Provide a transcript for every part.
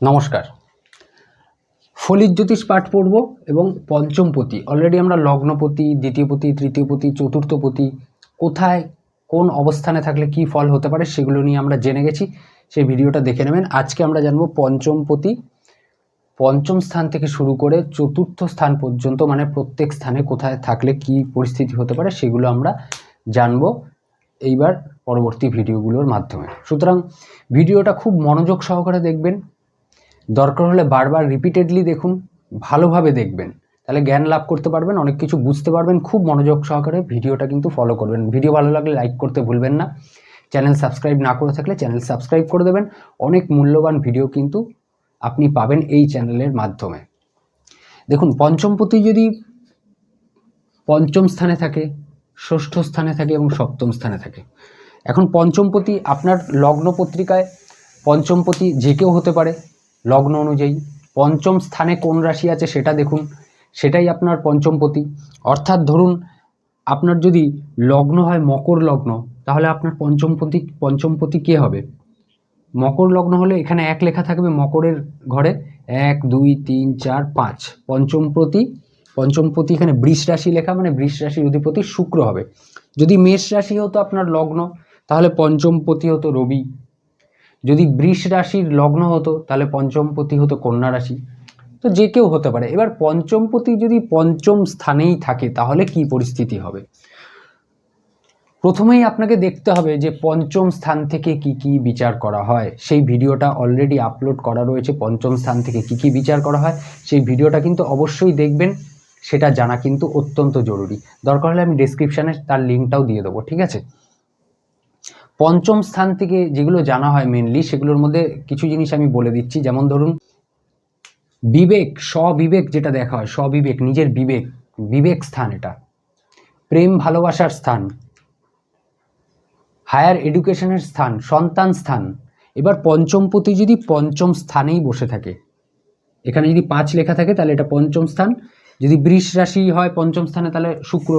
নমস্কার। ফলিত জ্যোতিষ পাঠ পড়ব এবং পঞ্চমপতি অলরেডি আমরা লগ্নপতি দ্বিতীয়পতি তৃতীয়পতি চতুর্থপতি কোথায়, কোন অবস্থানে থাকলে কি ফল হতে পারে সেগুলো নিয়ে আমরা জেনে গেছি। সেই ভিডিওটা দেখে নেবেন। আজকে আমরা জানব পঞ্চমপতি পঞ্চম স্থান থেকে শুরু করে চতুর্থ স্থান পর্যন্ত মানে প্রত্যেক স্থানে কোথায় থাকলে কি পরিস্থিতি হতে পারে সেগুলো আমরা জানব এইবার পরবর্তী ভিডিওগুলোর মাধ্যমে। সুতরাং ভিডিওটা খুব মনোযোগ সহকারে দেখবেন। দরকার হলে বারবার রিপিটেডলি দেখুন, ভালোভাবে দেখবেন। তাহলে জ্ঞান লাভ করতে পারবেন, অনেক কিছু বুঝতে পারবেন, খুব মনোযোগ সহকারে ভিডিওটা কিন্তু ফলো করবেন। ভিডিও ভালো লাগলে লাইক করতে ভুলবেন না। চ্যানেল সাবস্ক্রাইব না করে থাকলে চ্যানেল সাবস্ক্রাইব করে দেবেন। অনেক মূল্যবান ভিডিও কিন্তু আপনি পাবেন এই চ্যানেলের মাধ্যমে। দেখুন পঞ্চমপতি যদি পঞ্চম স্থানে থাকে, ষষ্ঠ স্থানে থাকে এবং সপ্তম স্থানে থাকে। এখন পঞ্চমপতি আপনার লগ্ন পত্রিকায় পঞ্চমপতি যে কেউ হতে পারে। লগ্ন অনুযায়ী। পঞ্চম স্থানে কোন রাশি আছে সেটা দেখুন। সেটাই আপনার পঞ্চমপতি অর্থাৎ ধরুন, আপনার যদি লগ্ন হয় মকর লগ্ন, তাহলে আপনার পঞ্চমপতি পঞ্চমপতি কে হবে? মকর লগ্ন হলে এখানে এক লেখা থাকবে মকরের ঘরে। এক, দুই, তিন, চার, পাঁচ। পঞ্চমপতি পঞ্চমপতি এখানে বৃষ রাশি লেখা মানে বৃষ রাশির অধিপতি শুক্র হবে। যদি মেষ রাশি হতো আপনার লগ্ন, তাহলে পঞ্চমপতি হতো রবি। যদি বৃষ রাশির লগ্ন হতো, তাহলে পঞ্চমপতি হতো কন্যা রাশি। তো যে কেউ হতে পারে। এবার পঞ্চমপতি যদি পঞ্চম স্থানেই থাকে, তাহলে কি পরিস্থিতি হবে? প্রথমেই আপনাকে দেখতে হবে যে পঞ্চম স্থান থেকে কি কি বিচার করা হয়। সেই ভিডিওটা অলরেডি আপলোড করা রয়েছে, পঞ্চম স্থান থেকে কি কি বিচার করা হয়। সেই ভিডিওটা কিন্তু অবশ্যই দেখবেন, সেটা জানা কিন্তু অত্যন্ত জরুরি। দরকার হলে আমি ডিসক্রিপশানে তার লিঙ্কটাও দিয়ে দেবো, ঠিক আছে? পঞ্চম স্থান থেকে যেগুলো জানা হয় মেনলি সেগুলোর মধ্যে কিছু জিনিস আমি বলে দিচ্ছি। যেমন ধরুন, বিবেক, স্ববিবেক যেটা দেখা হয়, স্ববিবেক, নিজের বিবেক বিবেক স্থান এটা। প্রেম, ভালোবাসার স্থান। হায়ার এডুকেশনের স্থান, সন্তান স্থান। এবার পঞ্চমপতি যদি পঞ্চম স্থানেই বসে থাকে, এখানে যদি পাঁচ লেখা থাকে, তাহলে এটা পঞ্চম স্থান। যদি বৃষ রাশি হয় পঞ্চম স্থানে, তাহলে শুক্র।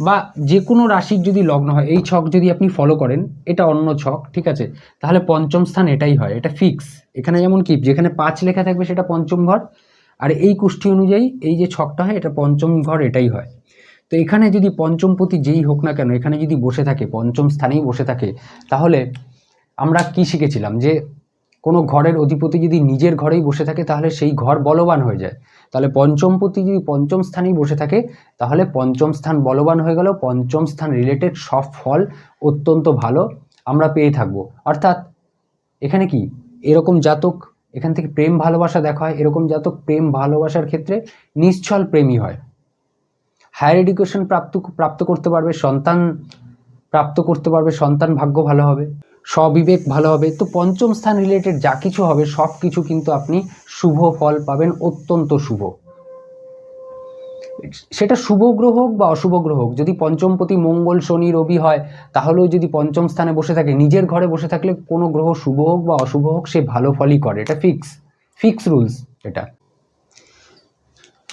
বা যে কোনো রাশির যদি লগ্ন হয়, এই ছক যদি আপনি ফলো করেন, এটা অন্য ছক, ঠিক আছে? তাহলে পঞ্চম স্থান এটাই হয়, এটা ফিক্স এখানে যেমন কি, যেখানে পাঁচ লেখা থাকবে সেটা পঞ্চম ঘর, আর এই কুষ্ঠি অনুযায়ী এই যে ছকটা হয়, এটা পঞ্চম ঘর এটাই হয়। তো এখানে যদি পঞ্চমপতি যেই হোক না কেন, এখানে যদি বসে থাকে, পঞ্চম স্থানেই বসে থাকে, তাহলে আমরা কি শিখেছিলাম? যে কোনো ঘরের অধিপতি যদি নিজের ঘরেই বসে থাকে, তাহলে সেই ঘর বলবান হয়ে যায়। তাহলে পঞ্চমপতি যদি পঞ্চম স্থানেই বসে থাকে, তাহলে পঞ্চম স্থান বলবান হয়ে গেল। পঞ্চম স্থান রিলেটেড সব ফল অত্যন্ত ভালো আমরা পেয়ে থাকব। অর্থাৎ এখানে কি? এরকম জাতক, এখান থেকে প্রেম ভালোবাসা দেখা হয়। এরকম জাতক প্রেম ভালোবাসার ক্ষেত্রে নিশ্চল প্রেমী হয়। হায়ার এডুকেশন প্রাপ্ত প্রাপ্ত করতে পারবে, সন্তান প্রাপ্ত করতে পারবে, সন্তান ভাগ্য ভালো হবে। স্ববিবেক ভালো হবে। তো পঞ্চম স্থান রিলেটেড যা কিছু হবে, সব কিছু কিন্তু আপনি শুভ ফল পাবেন, অত্যন্ত শুভ। সেটা শুভ গ্রহ হোক বা অশুভ গ্রহ হোক, যদি পঞ্চমপতি মঙ্গল, শনি, রবি হয়, তাহলেও যদি পঞ্চম স্থানে বসে থাকে, নিজের ঘরে বসে থাকলে কোনো গ্রহ শুভ হোক বা অশুভ হোক, সে ভালো ফলই করে। এটা ফিক্স ফিক্স রুলস এটা।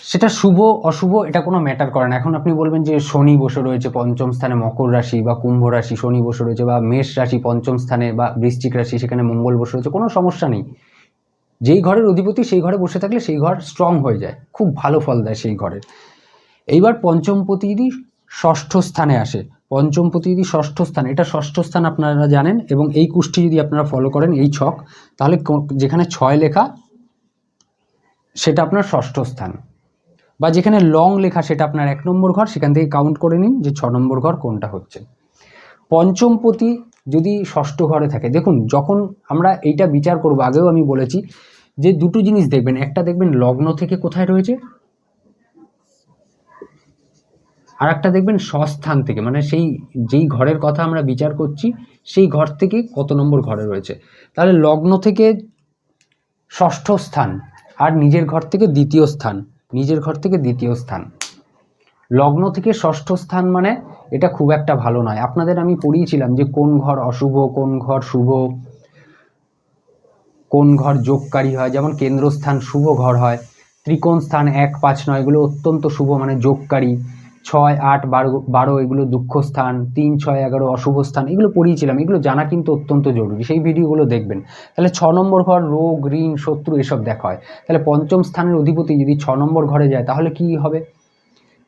সেটা শুভ, অশুভ, এটা কোনো ম্যাটার করে না। এখন আপনি বলবেন যে শনি বসে রয়েছে পঞ্চম স্থানে মকর রাশি বা কুম্ভ রাশি, শনি বসে রয়েছে বা মেষ রাশি পঞ্চম স্থানে বা বৃশ্চিক রাশি, সেখানে মঙ্গল বসে রয়েছে, কোনো সমস্যা নেই। যেই ঘরের অধিপতি সেই ঘরে বসে থাকলে সেই ঘর স্ট্রং হয়ে যায়, খুব ভালো ফল দেয় সেই ঘরের এইবার পঞ্চমপতি ষষ্ঠ স্থানে আসে। পঞ্চমপতি যদি ষষ্ঠ স্থান, এটা ষষ্ঠ স্থান আপনারা জানেন এবং এই কুষ্টি যদি আপনারা ফলো করেন, এই ছক, তাহলে যেখানে ছয় লেখা, সেটা আপনার ষষ্ঠ স্থান। বা যেখানে লং লেখা সেটা আপনার এক নম্বর ঘর, সেখান থেকে কাউন্ট করে নিন যে ছ নম্বর ঘর কোনটা হচ্ছে। পঞ্চমপতি যদি ষষ্ঠ ঘরে থাকে, দেখুন যখন আমরা এইটা বিচার করব, আগেও আমি বলেছি যে দুটো জিনিস দেখবেন, একটা দেখবেন লগ্ন থেকে কোথায় রয়েছে, আর একটা দেখবেন স্বস্থান থেকে মানে সেই যেই ঘরের কথা আমরা বিচার করছি, সেই ঘর থেকে কত নম্বর ঘরে রয়েছে। তাহলে লগ্ন থেকে ষষ্ঠ স্থান, আর নিজের ঘর থেকে দ্বিতীয় স্থান। নিজের ঘর থেকে দ্বিতীয় স্থান। লগ্ন থেকে ষষ্ঠ স্থান মানে এটা খুব একটা ভালো নয়। আপনাদের আমি পড়িয়েছিলাম যে কোন ঘর অশুভ, কোন ঘর শুভ, কোন ঘর যোগকারী হয়। যেমন কেন্দ্রস্থান শুভ ঘর হয়, ত্রিকোণ স্থান এক পাঁচ নয়, এগুলো অত্যন্ত শুভ মানে যোগকারী। ছয়, আট, বারো বারো এগুলো দুঃখ স্থান তিন, ছয়, এগারো অশুভ স্থান এগুলো পড়িয়েছিলাম, এগুলো জানা কিন্তু অত্যন্ত জরুরি, সেই ভিডিওগুলো দেখবেন। তাহলে ছ নম্বর ঘর, রোগ, ঋণ, শত্রু এসব দেখা হয়। তাহলে পঞ্চম স্থানের অধিপতি যদি ছ নম্বর ঘরে যায়, তাহলে কি হবে?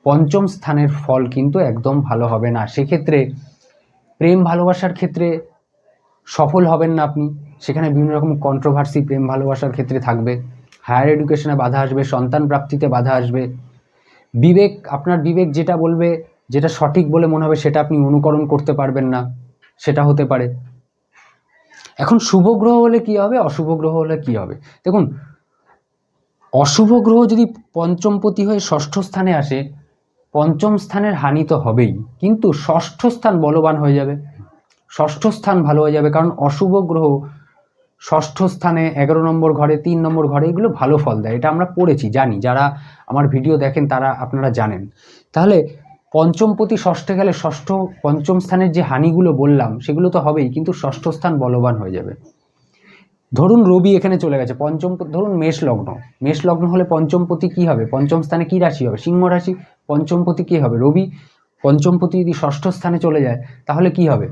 পঞ্চম স্থানের ফল কিন্তু একদম ভালো হবে না। সেক্ষেত্রে প্রেম ভালোবাসার ক্ষেত্রে সফল হবেন না আপনি। সেখানে বিভিন্ন রকম কন্ট্রোভার্সি প্রেম ভালোবাসার ক্ষেত্রে থাকবে। হায়ার এডুকেশনে বাধা আসবে, সন্তান প্রাপ্তিতে বাধা আসবে। বিবেক, আপনার বিবেক যেটা বলবে, যেটা সঠিক বলে মনে হবে, সেটা আপনি অনুকরণ করতে পারবেন না। সেটা হতে পারে। এখন শুভ গ্রহ হলে কি হবে? অশুভ গ্রহ হলে কি হবে? দেখুন, অশুভ গ্রহ যদি পঞ্চমপতি হয়ে ষষ্ঠ স্থানে আসে, পঞ্চম স্থানের হানি তো হবেই, কিন্তু ষষ্ঠ স্থান বলবান হয়ে যাবে। ষষ্ঠ স্থান ভালো হয়ে যাবে, কারণ অশুভ গ্রহ ষষ্ঠ স্থানে এগারো নম্বর ঘরে, তিন নম্বর ঘরে এগুলো ভালো ফল দেয়। এটা আমরা পড়েছি, জানি। যারা আমার ভিডিও দেখেন তারা আপনারা জানেন। তাহলে পঞ্চমপতি ষষ্ঠে গেলে ষষ্ঠ, পঞ্চম স্থানের যে হানিগুলো বললাম, সেগুলো তো হবেই, কিন্তু ষষ্ঠ স্থান বলবান হয়ে যাবে। ধরুন রবি এখানে চলে গেছে, পঞ্চম ধরুন মেষ লগ্ন। মেষ লগ্ন হলে পঞ্চমপতি কী হবে? পঞ্চম স্থানে কী রাশি হবে? সিংহ রাশি, পঞ্চমপতি কী হবে? রবি, পঞ্চমপতি যদি ষষ্ঠ স্থানে চলে যায়, তাহলে কি হবে?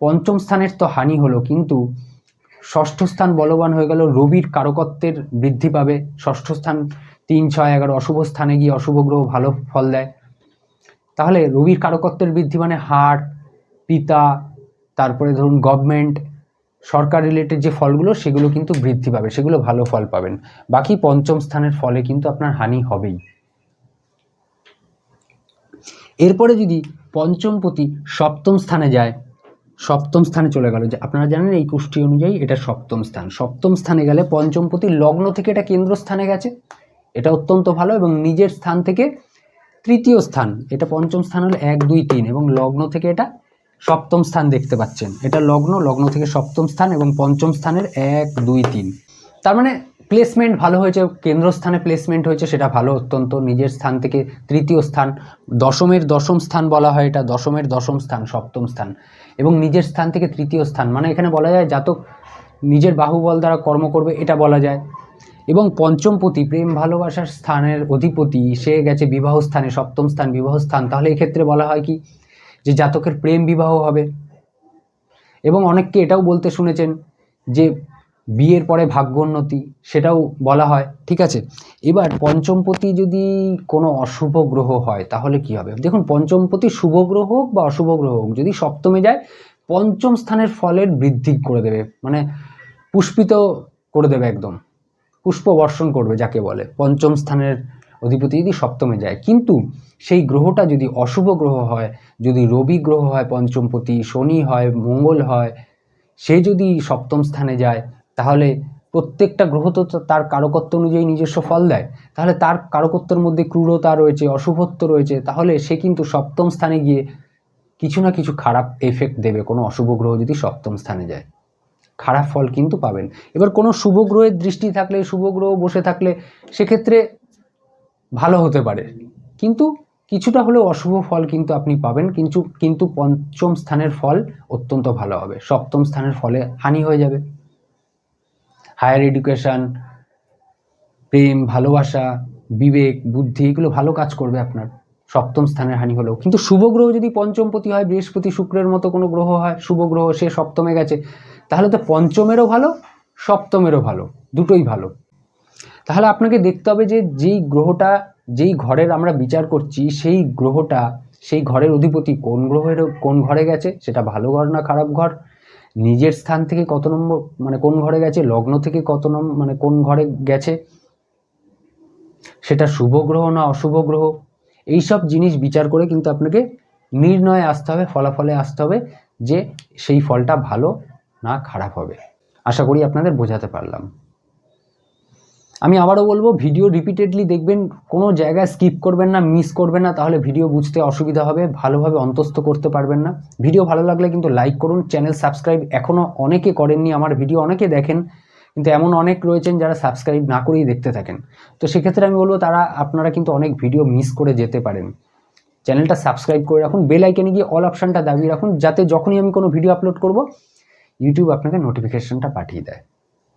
পঞ্চম স্থানের তো হানি হলো, কিন্তু ষষ্ঠ স্থান বলবান হয়ে গেল, রবির কারকত্বের বৃদ্ধি পাবে। ষষ্ঠ স্থান তিন, ছয়, এগারো, অশুভ স্থানে গিয়ে অশুভ গ্রহ ভালো ফল দেয়। তাহলে রবির কারকত্বের বৃদ্ধি মানে হাট পিতা, তারপরে ধরুন গভর্নমেন্ট সরকার রিলেটেড যে ফলগুলো, সেগুলো কিন্তু বৃদ্ধি পাবে, সেগুলো ভালো ফল পাবেন। বাকি পঞ্চম স্থানের ফলে কিন্তু আপনার হানি হবেই। এরপরে যদি পঞ্চমপতি সপ্তম স্থানে যায় সপ্তম স্থানে চলে গেল। যে আপনারা জানেন এই কুষ্টি অনুযায়ী এটা সপ্তম স্থান। সপ্তম স্থানে গেলে পঞ্চমপতি লগ্ন থেকে এটা কেন্দ্র স্থানে গেছে। এটা অত্যন্ত ভালো এবং নিজের স্থান থেকে তৃতীয় স্থান। এটা পঞ্চম স্থান হলো এক, দুই, তিন এবং লগ্ন থেকে এটা সপ্তম স্থান দেখতে পাচ্ছেন। এটা লগ্ন লগ্ন থেকে সপ্তম স্থান এবং পঞ্চম স্থানের এক, দুই, তিন। তার মানে প্লেসমেন্ট ভালো হয়েছে, কেন্দ্রস্থানে প্লেসমেন্ট হয়েছে, সেটা ভালো অত্যন্ত। নিজের স্থান থেকে তৃতীয় স্থান, দশমের দশম স্থান বলা হয় এটা, দশমের দশম স্থান, সপ্তম স্থান। এবং নিজের স্থান থেকে তৃতীয় স্থান মানে এখানে বলা যায় জাতক নিজের বাহুবল দ্বারা কর্ম করবে, এটা বলা যায়। এবং পঞ্চমপতি, প্রেম ভালোবাসার স্থানের অধিপতি, সে গেছে বিবাহ স্থানে, সপ্তম স্থান, বিবাহ স্থান। তাহলে এক্ষেত্রে বলা হয় কি? যে জাতকের প্রেম বিবাহ হবে। এবং অনেককে এটাও বলতে শুনেছেন যে বিয়ের পরে ভাগ্যোন্নতি সেটাও বলা হয়, ঠিক আছে? এবার পঞ্চমপতি যদি কোনো অশুভ গ্রহ হয়, তাহলে কি হবে? দেখুন, পঞ্চমপতি শুভ গ্রহ হোক বা অশুভ গ্রহ হোক, যদি সপ্তমে যায়, পঞ্চম স্থানের ফলের বৃদ্ধি করে দেবে মানে পুষ্পিত করে দেবে একদম। পুষ্প বর্ষণ করবে যাকে বলে, পঞ্চম স্থানের অধিপতি যদি সপ্তমে যায়। কিন্তু সেই গ্রহটা যদি অশুভ গ্রহ হয়, যদি রবি গ্রহ হয় পঞ্চমপতি, শনি হয়, মঙ্গল হয়, সে যদি সপ্তম স্থানে যায় তাহলে প্রত্যেকটা গ্রহ তো তার কারকত্ব অনুযায়ী নিজস্ব ফল দেয়। তাহলে তার কারকত্বের মধ্যে ক্রূরতা রয়েছে, অশুভত্ব রয়েছে, তাহলে সে কিন্তু সপ্তম স্থানে গিয়ে কিছু না কিছু খারাপ এফেক্ট দেবে, কোনো অশুভ গ্রহ যদি সপ্তম স্থানে যায়। খারাপ ফল কিন্তু পাবেন। এবার কোনো শুভ গ্রহের দৃষ্টি থাকলে, শুভ গ্রহ বসে থাকলে সেক্ষেত্রে ভালো হতে পারে। কিন্তু কিছুটা হলেও অশুভ ফল কিন্তু আপনি পাবেন, কিন্তু কিন্তু পঞ্চম স্থানের ফল অত্যন্ত ভালো হবে। সপ্তম স্থানের ফলে হানি হয়ে যাবে। হায়ার এডুকেশন, প্রেম, ভালোবাসা, বিবেক, বুদ্ধি, এগুলো ভালো কাজ করবে আপনার। সপ্তম স্থানের হানি হলেও। কিন্তু শুভ গ্রহ যদি পঞ্চমপতি হয়, বৃহস্পতি শুক্রের মতো কোনো গ্রহ হয়, শুভ গ্রহ সে সপ্তমে গেছে, তাহলে তো পঞ্চমেরও ভালো, সপ্তমেরও ভালো, দুটোই ভালো। তাহলে আপনাকে দেখতে হবে যে যেই গ্রহটা, যেই ঘরের আমরা বিচার করছি, সেই গ্রহটা, সেই ঘরের অধিপতি কোন গ্রহের, কোন ঘরে গেছে, সেটা ভালো ঘর না খারাপ ঘর? নিজের স্থান থেকে কত নম্বর মানে কোন ঘরে গেছে, লগ্ন থেকে কত নম্বর মানে কোন ঘরে গেছে? সেটা শুভ গ্রহ না অশুভ গ্রহ? এইসব জিনিস বিচার করে কিন্তু আপনাকে নির্ণয়ে আসতে হবে, ফলাফলে আসতে হবে যে সেই ফলটা ভালো না খারাপ হবে। আশা করি আপনাদের বোঝাতে পারলাম। আমি আবারও বলব ভিডিও রিপিটেডলি দেখবেন, কোনো জায়গায় স্কিপ করবেন না মিস করবেন না, তাহলে ভিডিও বুঝতে অসুবিধা হবে, ভালোভাবে অন্তস্থ করতে পারবেন না। ভিডিও ভালো লাগলে কিন্তু লাইক করুন চ্যানেল সাবস্ক্রাইব এখনও অনেকে করেননি, আমার ভিডিও অনেকে দেখেন, কিন্তু এমন অনেক রয়েছেন যারা সাবস্ক্রাইব না করেই দেখতে থাকেন। তো সেক্ষেত্রে আমি বলব, তারা, আপনারা কিন্তু অনেক ভিডিও মিস করে যেতে পারেন। চ্যানেলটা সাবস্ক্রাইব করে রাখুন বেল আইকনে গিয়ে অল অপশানটা দাবিয়ে রাখুন, যাতে যখনই আমি কোনো ভিডিও আপলোড করব ইউটিউব আপনাকে নোটিফিকেশনটা পাঠিয়ে দেয়।